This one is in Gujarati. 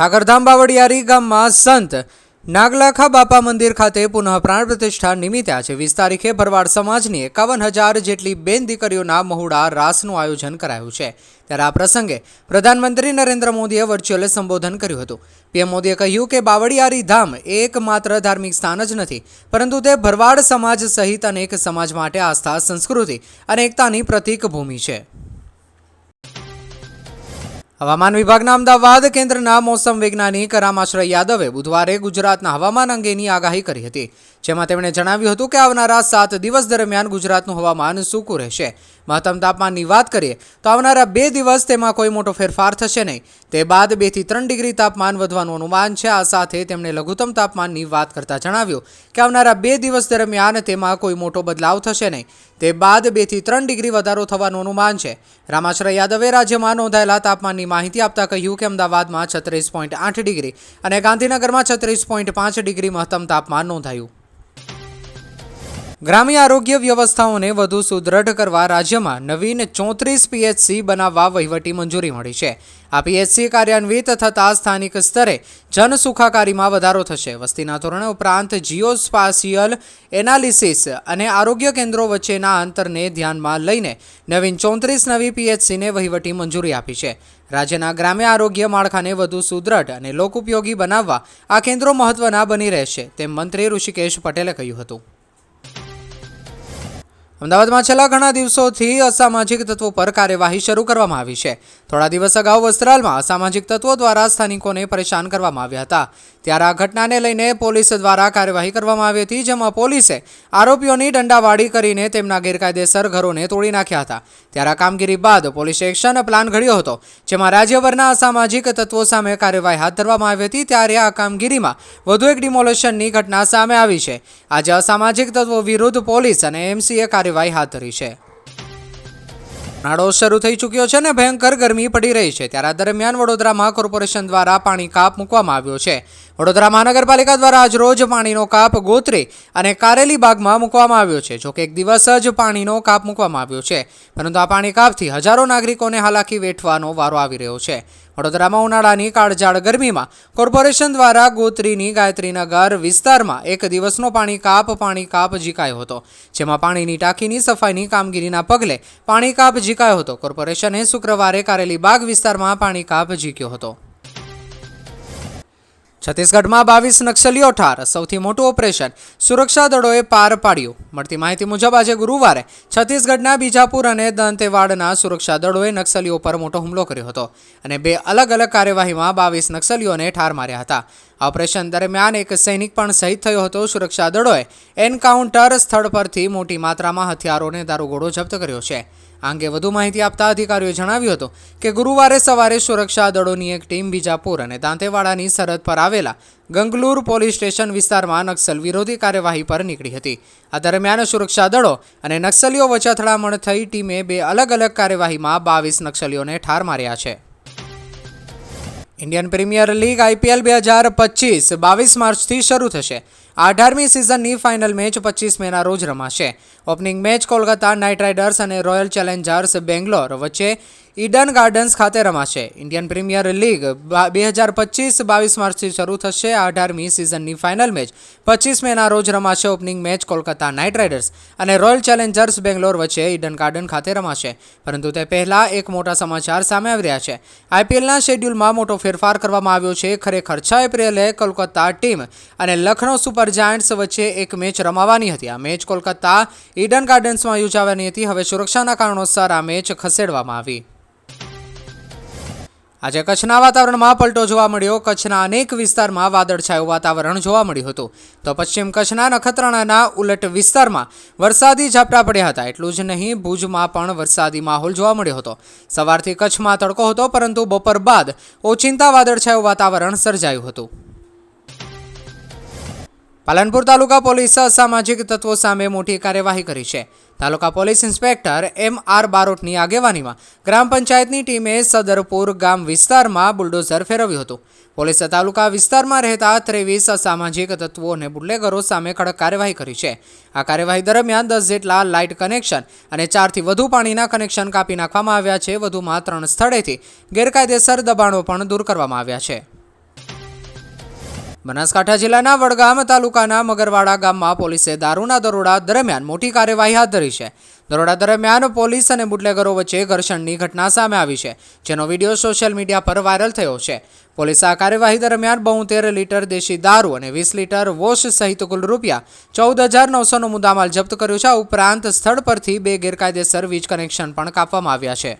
ઠાકરધામ બાવળિયારી ગામમાં સંત નાગલાખા બાપા મંદિર ખાતે પુનઃ પ્રાણ પ્રતિષ્ઠા નિમિત્તે આજે વીસ તારીખે ભરવાડ સમાજની એકાવન હજાર જેટલી બેન દીકરીઓના મહુડા રાસનું આયોજન કરાયું છે. ત્યારે આ પ્રસંગે પ્રધાનમંત્રી નરેન્દ્ર મોદીએ વર્ચ્યુઅલ સંબોધન કર્યું હતું. પીએમ મોદીએ કહ્યું કે બાવળિયારી ધામ એકમાત્ર ધાર્મિક સ્થાન જ નથી, પરંતુ તે ભરવાડ સમાજ સહિત અનેક સમાજ માટે આસ્થા, સંસ્કૃતિ અને એકતાની પ્રતીક ભૂમિ છે. હવામાન વિભાગના અમદાવાદ, કેન્દ્રના મોસમ વૈજ્ઞાનિક રામાશ્રય યાદવે બુધવારે ગુજરાતના હવામાન અંગેની આગાહી કરી હતી. જેમાં તેમણે જણાવ્યું હતું કે આવનારા સાત દિવસ દરમિયાન ગુજરાતનું હવામાન સૂકું રહેશે. મહત્તમ તાપમાનની વાત કરીએ, તો આવનારા બે દિવસ તેમાં કોઈ મોટો ફેરફાર થશે નહીં. તે બાદ બેથી ત્રણ ડિગ્રી તાપમાન વધવાનું અનુમાન છે. આ સાથે તેમણે લઘુત્તમ તાપમાનની વાત કરતા જણાવ્યું કે આવનારા બે દિવસ દરમિયાન તેમાં કોઈ મોટો બદલાવ થશે નહીં. તે બાદ બેથી ત્રણ ડિગ્રી વધારો થવાનું અનુમાન છે. રામાશ્રય યાદવે રાજ્યમાં નોંધાયેલા તાપમાનની માહિતી આપતા કહ્યું કે અમદાવાદમાં છત્રીસ પોઈન્ટ આઠ ડિગ્રી અને ગાંધીનગરમાં છત્રીસ પોઈન્ટ પાંચ ડિગ્રી મહત્તમ તાપમાન નોંધાયું. ગ્રામ્ય આરોગ્ય વ્યવસ્થાઓને વધુ સુદૃઢ કરવા રાજ્યમાં નવીન ચોત્રીસ પીએચસી બનાવવા વહીવટી મંજૂરી મળી છે. આ પીએચસી કાર્યાન્વિત થતાં સ્થાનિક સ્તરે જનસુખાકારીમાં વધારો થશે. વસ્તીના ધોરણે ઉપરાંત જીઓસ્પાશિયલ એનાલિસિસ અને આરોગ્ય કેન્દ્રો વચ્ચેના અંતરને ધ્યાનમાં લઈને નવીન ચોત્રીસ નવી પીએચસીને વહીવટી મંજૂરી આપી છે. રાજ્યના ગ્રામ્ય આરોગ્ય માળખાને વધુ સુદૃઢ અને લોકોપયોગી બનાવવા આ કેન્દ્રો મહત્વના બની રહેશે, તેમ મંત્રી ઋષિકેશ પટેલે કહ્યું હતું. અમદાવાદમાં છેલ્લા ઘણા દિવસોથી અસામાજિક તત્વો પર કાર્યવાહી શરૂ કરવામાં આવી છે. થોડા દિવસ અગાઉ વસ્ત્રાલમાં અસામાજિક તત્વો દ્વારા સ્થાનિકોને પરેશાન કરવામાં આવ્યા હતા. ત્યારે આ ઘટનાને લઈને પોલીસ દ્વારા કાર્યવાહી કરવામાં આવી હતી, જેમાં પોલીસે આરોપીઓની દંડાવાળી કરીને તેમના ગેરકાયદેસર ઘરોને તોડી નાખ્યા હતા. ત્યારે કામગીરી બાદ પોલીસે એક્શન પ્લાન ઘડ્યો હતો, જેમાં રાજ્યભરના અસામાજિક તત્વો સામે કાર્યવાહી હાથ ધરવામાં આવી હતી. ત્યારે આ કામગીરીમાં વધુ એક ડિમોલેશનની ઘટના સામે આવી છે. આજે અસામાજિક તત્વો વિરુદ્ધ પોલીસ અને એમસીએ કાર્યવાહી હાથ ધરી છે. ઉનાળો શરૂ થઈ ચૂક્યો છે ને ભયંકર ગરમી પડી રહી છે. ત્યારે દરમિયાન વડોદરામાં કોર્પોરેશન દ્વારા પાણી કાપ મૂકવામાં આવ્યો છે. વડોદરા મહાનગરપાલિકા દ્વારા આજરોજ પાણીનો કાપ ગોત્રે અને કારેલી બાગમાં મૂકવામાં આવ્યો છે. જોકે એક દિવસ જ પાણીનો કાપ મૂકવામાં આવ્યો છે. પરંતુ આ પાણી કાપથી હજારો નાગરિકોને હાલાકી વેઠવાનો વારો આવી રહ્યો છે. વડોદરામાં ઉનાળાની કાળઝાળ ગરમીમાં કોર્પોરેશન દ્વારા ગોત્રીની ગાયત્રીનગર વિસ્તારમાં એક દિવસનો પાણી કાપ પાણી કાપ ઝીકાયો હતો. જેમાં પાણીની ટાંકીની સફાઈની કામગીરીના પગલે પાણી કાપ ઝીકાયો હતો. કોર્પોરેશને શુક્રવારે કારેલી બાગ વિસ્તારમાં પાણી કાપ ઝીક્યો હતો. છત્તીસગઢમાં બાવીસ નક્સલીઓ ઠાર. સૌથી મોટું ઓપરેશન સુરક્ષા દળોએ પાર પાડ્યું. મળતી માહિતી મુજબ આજે ગુરુવારે છત્તીસગઢના બીજાપુર અને દંતેવાડના સુરક્ષા દળોએ નક્સલીઓ પર મોટો હુમલો કર્યો હતો અને બે અલગ અલગ કાર્યવાહીમાં બાવીસ નક્સલીઓને ઠાર માર્યા હતા. ઓપરેશન દરમિયાન એક સૈનિક પણ શહીદ થયો હતો. સુરક્ષા દળોએ એન્કાઉન્ટર સ્થળ પરથી મોટી માત્રામાં હથિયારો અને દારૂગોળો જપ્ત કર્યો છે. આ અંગે વધુ માહિતી આપતા અધિકારીઓએ જણાવ્યું હતું કે ગુરુવારે સવારે સુરક્ષા દળોની એક ટીમ બીજાપુર અને દાંતેવાડાની સરહદ પર આવેલા ગંગલુર પોલીસ સ્ટેશન વિસ્તારમાં નક્સલ વિરોધી કાર્યવાહી પર નીકળી હતી. આ દરમિયાન સુરક્ષા દળો અને નક્સલીઓ વચ્ચે અથડામણ થઈ ટીમે બે અલગ અલગ કાર્યવાહીમાં બાવીસ નક્સલીઓને ઠાર માર્યા છે. ઇન્ડિયન પ્રીમિયર લીગ આઈપીએલ બે હજાર પચીસ બાવીસ માર્ચથી શરૂ થશે. અઢારમી સિઝનની ફાઇનલ મેચ પચીસ મેના રોજ રમાશે. Opening match Kolkata Knight Riders અને રોયલ ચેલેન્જર્સ બેંગ્લોર વચ્ચે ઈડન ગાર્ડન્સ ખાતે રમાશે. ઇન્ડિયન પ્રીમિયર લીગ બે હજાર પચીસ બાવીસ માર્ચથી શરૂ થશે આ અઢારમી સિઝનની ફાઇનલ મેચ પચીસ મેના રોજ રમાશે opening match Kolkata Knight Riders અને રોયલ ચેલેન્જર્સ બેંગ્લોર વચ્ચે ઈડન ગાર્ડન ખાતે રમાશે. પરંતુ તે પહેલાં એક મોટા સમાચાર સામે આવી રહ્યા છે. આઈપીએલના શેડ્યુલમાં મોટો ફેરફાર કરવામાં આવ્યો છે. ખરેખર છ એપ્રિલે કોલકાતા ટીમ અને લખનૌ સુપર જાયન્ટ્સ વચ્ચે એક મેચ રમાવાની હતી. આ મેચ કોલકાતા ઈડન ગાર્ડન્સમાં યોજાવાની હતી. હવે સુરક્ષાના કારણોસર આ મેચ ખસેડવામાં આવી. આજે કચ્છના વાતાવરણમાં પલટો જોવા મળ્યો. કચ્છના અનેક વિસ્તારમાં વાદળછાયું વાતાવરણ જોવા મળ્યું હતું. તો પશ્ચિમ કચ્છના નખત્રાણાના ઉલટ વિસ્તારમાં વરસાદી ઝાપટા પડ્યા હતા. એટલું જ નહીં, ભુજમાં પણ વરસાદી માહોલ જોવા મળ્યો હતો. સવારથી કચ્છમાં તડકો હતો, પરંતુ બપોર બાદ ઓચિંતા વાદળછાયું વાતાવરણ સર્જાયું હતું. પાલનપુર તાલુકા પોલીસે અસામાજિક તત્વો સામે મોટી કાર્યવાહી કરી છે. તાલુકા પોલીસ ઇન્સ્પેક્ટર એમ આર બારોટની આગેવાનીમાં ગ્રામ પંચાયતની ટીમે સદરપુર ગામ વિસ્તારમાં બુલડોઝર ફેરવ્યું હતું. પોલીસે તાલુકા વિસ્તારમાં રહેતા ત્રેવીસ અસામાજિક તત્વો અને બુલ્લેગરો સામે કડક કાર્યવાહી કરી છે. આ કાર્યવાહી દરમિયાન દસ જેટલા લાઇટ કનેક્શન અને ચારથી વધુ પાણીના કનેક્શન કાપી નાખવામાં આવ્યા છે. વધુમાં ત્રણ સ્થળેથી ગેરકાયદેસર દબાણો પણ દૂર કરવામાં આવ્યા છે. બનાસકાંઠા જિલ્લાના વડગામ તાલુકાના મગરવાડા ગામમાં પોલીસે દારૂના દરોડા દરમિયાન મોટી કાર્યવાહી હાથ ધરી છે. દરોડા દરમિયાન પોલીસ અને બુટલેગરો વચ્ચે ઘર્ષણની ઘટના સામે આવી છે, જેનો વીડિયો સોશિયલ મીડિયા પર વાયરલ થયો છે. પોલીસે આ કાર્યવાહી દરમિયાન બોતેર લીટર દેશી દારૂ અને વીસ લીટર વોશ સહિત કુલ રૂપિયા ચૌદ હજાર નવસોનો મુદ્દામાલ જપ્ત કર્યો છે. ઉપરાંત સ્થળ પરથી બે ગેરકાયદેસર વીજ કનેક્શન પણ કાપવામાં આવ્યા છે.